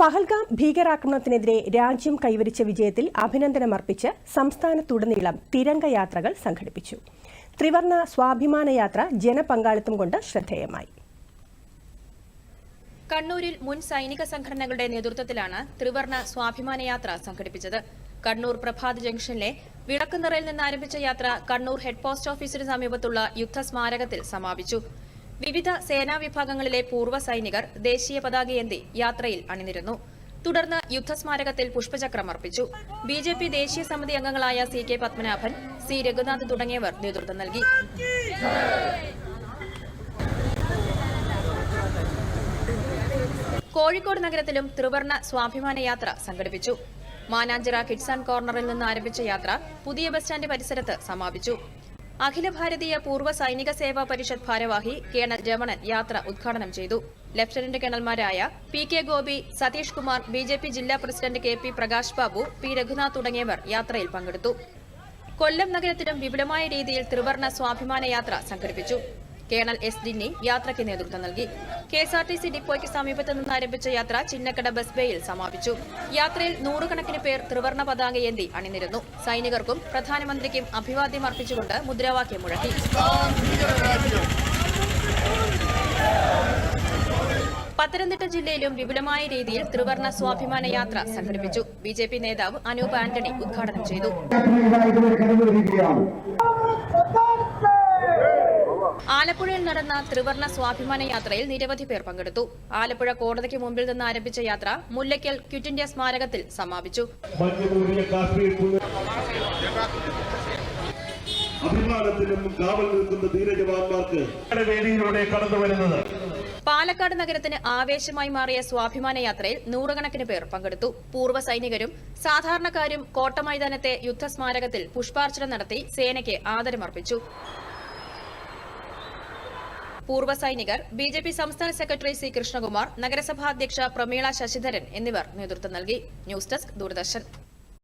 പഹൽഗാം ഭീകരാക്രമണത്തിനെതിരെ രാജ്യം കൈവരിച്ച വിജയത്തിൽ അഭിനന്ദനമർപ്പിച്ച് സംസ്ഥാനത്തുടനീളം തിരംഗയാത്രകൾ സംഘടിപ്പിച്ചു. ത്രിവർണ സ്വാഭിമാന യാത്ര ജനപങ്കാളിത്തം കൊണ്ട് ശ്രദ്ധേയമായി. കണ്ണൂരിൽ മുൻ സൈനിക സംഘടനകളുടെ നേതൃത്വത്തിലാണ് ത്രിവർണ സ്വാഭിമാന യാത്ര സംഘടിപ്പിച്ചത്. കണ്ണൂർ പ്രഭാത് ജംഗ്ഷനിലെ വിളക്കുനിറയിൽ നിന്ന് ആരംഭിച്ച യാത്ര കണ്ണൂർ ഹെഡ് പോസ്റ്റ് ഓഫീസിന് സമീപത്തുള്ള യുദ്ധസ്മാരകത്തിൽ സമാപിച്ചു. വിവിധ സേനാ വിഭാഗങ്ങളിലെ പൂർവ സൈനികർ ദേശീയ പതാകയേന്തി യാത്രയിൽ അണിനിരുന്നു. തുടർന്ന് യുദ്ധസ്മാരകത്തിൽ പുഷ്പചക്രം അർപ്പിച്ചു. ബി ജെ പി ദേശീയ സമിതി അംഗങ്ങളായ C K Padmanabhan C Raghunath തുടങ്ങിയവർ നേതൃത്വം നൽകി. കോഴിക്കോട് നഗരത്തിലും ത്രിവർണ സ്വാഭിമാന യാത്ര സംഘടിപ്പിച്ചു. മാനാഞ്ചിറ കിഡ്സ് ആൻഡ് കോർണറിൽ നിന്ന് ആരംഭിച്ച യാത്ര പുതിയ ബസ് സ്റ്റാൻഡ് പരിസരത്ത് സമാപിച്ചു. അഖില ഭാരതീയ പൂർവ സൈനിക സേവാ പരിഷത്ത് ഭാരവാഹി കേണൽ രമണൻ യാത്ര ഉദ്ഘാടനം ചെയ്തു. Lieutenant കേണൽമാരായ P K Gopi Satheesh Kumar B J P ജില്ലാ president K P Prakash Babu P Raghunath തുടങ്ങിയവർ യാത്രയിൽ പങ്കെടുത്തു. കൊല്ലം നഗരത്തിലും വിപുലമായ രീതിയിൽ ത്രിവർണ സ്വാഭിമാന യാത്ര സംഘടിപ്പിച്ചു. കേണൽ എസ് ഡിന്നി യാത്രയ്ക്ക് നേതൃത്വം നൽകി. K S R T C ഡിപ്പോയ്ക്ക് സമീപത്ത് നിന്ന് ആരംഭിച്ച യാത്ര ചിന്നക്കട ബസ് ബേയിൽ സമാപിച്ചു. യാത്രയിൽ നൂറുകണക്കിന് പേർ ത്രിവർണ പതാകയേന്തി അണിനിരുന്നു. സൈനികർക്കും പ്രധാനമന്ത്രിക്കും അഭിവാദ്യം അർപ്പിച്ചുകൊണ്ട് മുദ്രാവാക്യം മുഴക്കി. പത്തനംതിട്ട ജില്ലയിലും വിപുലമായ രീതിയിൽ ത്രിവർണ സ്വാഭിമാന യാത്ര സംഘടിപ്പിച്ചു. ബി ജെ പി നേതാവ് അനൂപ് ആന്റണി ഉദ്ഘാടനം ചെയ്തു. ആലപ്പുഴയിൽ നടന്ന ത്രിവർണ സ്വാഭിമാന യാത്രയിൽ നിരവധി പേർ പങ്കെടുത്തു. ആലപ്പുഴ കോടതിക്ക് മുമ്പിൽ നിന്ന് ആരംഭിച്ച യാത്ര മുല്ലയ്ക്കൽ ക്വിറ്റ് ഇന്ത്യ സ്മാരകത്തിൽ സമാപിച്ചു. അഭിമാനത്തിനും കാവൽ നിൽക്കുന്ന ധീരജവാന്മാർക്ക് വേദിയിലൂടെ കടന്നു വരുന്നത്. പാലക്കാട് നഗരത്തിന് ആവേശമായി മാറിയ സ്വാഭിമാന യാത്രയിൽ നൂറുകണക്കിന് പേർ പങ്കെടുത്തു. പൂർവ സൈനികരും സാധാരണക്കാരും കോട്ടമൈതാനത്തെ യുദ്ധസ്മാരകത്തിൽ പുഷ്പാർച്ചന നടത്തി സേനയ്ക്ക് ആദരമർപ്പിച്ചു. പൂർവ സൈനികർ ബി ജെ പി സംസ്ഥാന സെക്രട്ടറി സി കൃഷ്ണകുമാർ നഗരസഭാ അധ്യക്ഷ പ്രമീള ശശിധരൻ എന്നിവർ നേതൃത്വം നൽകി. News desk Doordarshan.